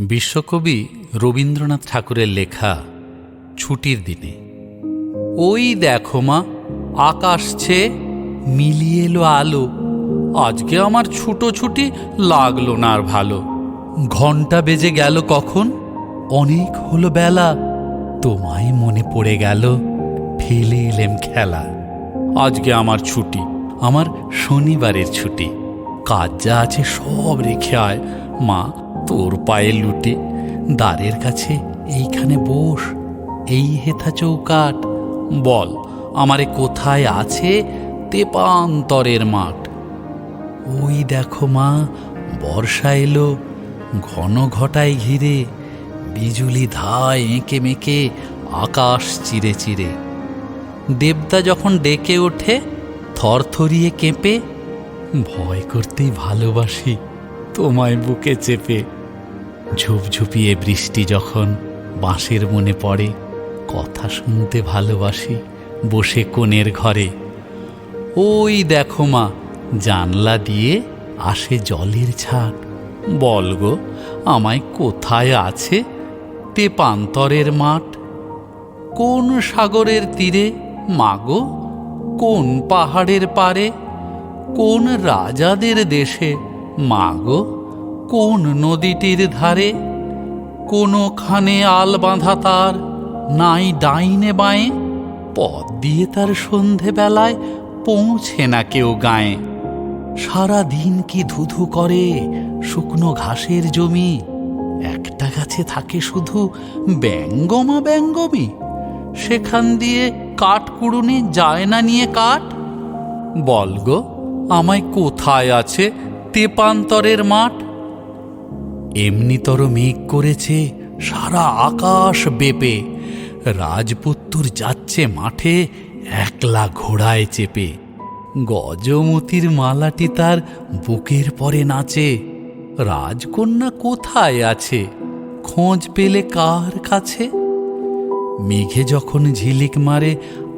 বিশ্বকবি রবীন্দ্রনাথ ঠাকুরের লেখা ছুটির দিনে। ওই দেখো মা আকাশ ছেয়ে মিলিয়ে এলো আলো। আজকে আমার ছুটো ছুটি লাগল না আর ভালো। ঘণ্টা বেজে গেল কখন? অনেক হলো বেলা। তোমায় মনে পড়ে গেল, ফেলে এলেম খেলা। আজকে আমার ছুটি, আমার শনিবারের ছুটি। কাজ যা আছে সব রেখে আয়। মা তোর পায়ে লুটে দ্বারের কাছে এইখানে বস, এই হেথা চৌকাট বল, আমারে কোথায় আছে তেপান্তরের মাঠ? ওই দেখো মা, বর্ষা এলো, ঘন ঘটায় ঘিরে, বিজুলি ধায় এঁকে মেঁকে আকাশ চিরে চিরে। দেবদা যখন ডেকে ওঠে থরথরিয়ে কেঁপে, ভয় করতেই ভালোবাসি, তোমায় বুকে চেপে। ঝুপঝুপিয়ে বৃষ্টি যখন বাঁশের মনে পড়ে, কথা শুনতে ভালোবাসি বসে কোণের ঘরে। ওই দেখো মা, জানলা দিয়ে আসে জলের ছাট বল গো, আমায় কোথায় আছে তেপান্তরের মাঠ? কোন সাগরের তীরে? মাগো কোন পাহাড়ের পারে কোন রাজাদের দেশে? মাগো কোন নদীটির ধারে? কোনোখানে আল বাঁধা তার নাই ডাইনে বাঁয়ে? পথ দিয়ে তার সন্ধেবেলায় পৌঁছে না কেউ গায়ে? সারা দিন কি ধুধু করে শুকনো ঘাসের জমি? একটা গাছে থাকে শুধু ব্যঙ্গমা ব্যঙ্গমি। সেখান দিয়ে কাঠ কুড়ুনি যায় না নিয়ে কাঠ? বল গো, আমায় কোথায় আছে তেপান্তরের মাঠ? এমনিতর মেঘ করেছে, সারা আকাশ বেপে। রাজপুত্তুর যাচ্ছে মাঠে, একলা ঘোড়ায় চেপে। গজমতির মালাটি তার বুকের পরে নাচে। রাজকন্যা কোথায় আছে? খোঁজ পেলে কার কাছে? মেঘে যখন ঝিলিক মারে,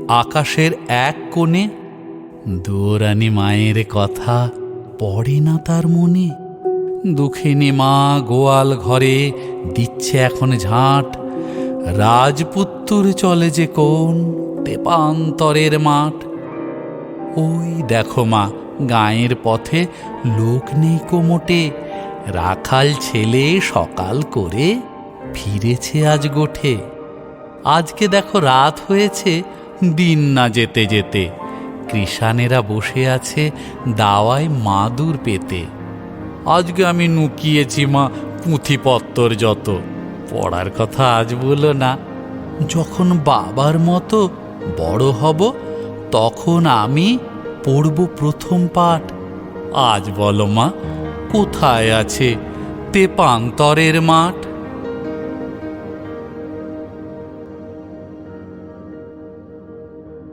আকাশের এক কোণে, দৌরানি মায়ের কথা পড়ে না তার মনে। দুঃখিনী মা গোয়াল ঘরে দিচ্ছে এখন ঝাঁট। রাজপুত্তুর চলে যে কোন তেপান্তরের মাঠ। ওই দেখো মা, গায়ের পথে লোক নেই কোমোটে রাখাল ছেলে সকাল করে ফিরেছে আজ গোঠে। আজকে দেখো রাত হয়েছে, দিন না যেতে যেতে। কৃষানেরা বসে আছে দাওয়ায় মাদুর পেতে। আজকে আমি নুকিয়েছি মা পুঁথিপত্তর যত। পড়ার কথা আজ বলো না। যখন বাবার মতো বড় হব, তখন আমি পড়ব প্রথম পাঠ। আজ বলো মা, কোথায় আছে তেপান্তরের মাঠ?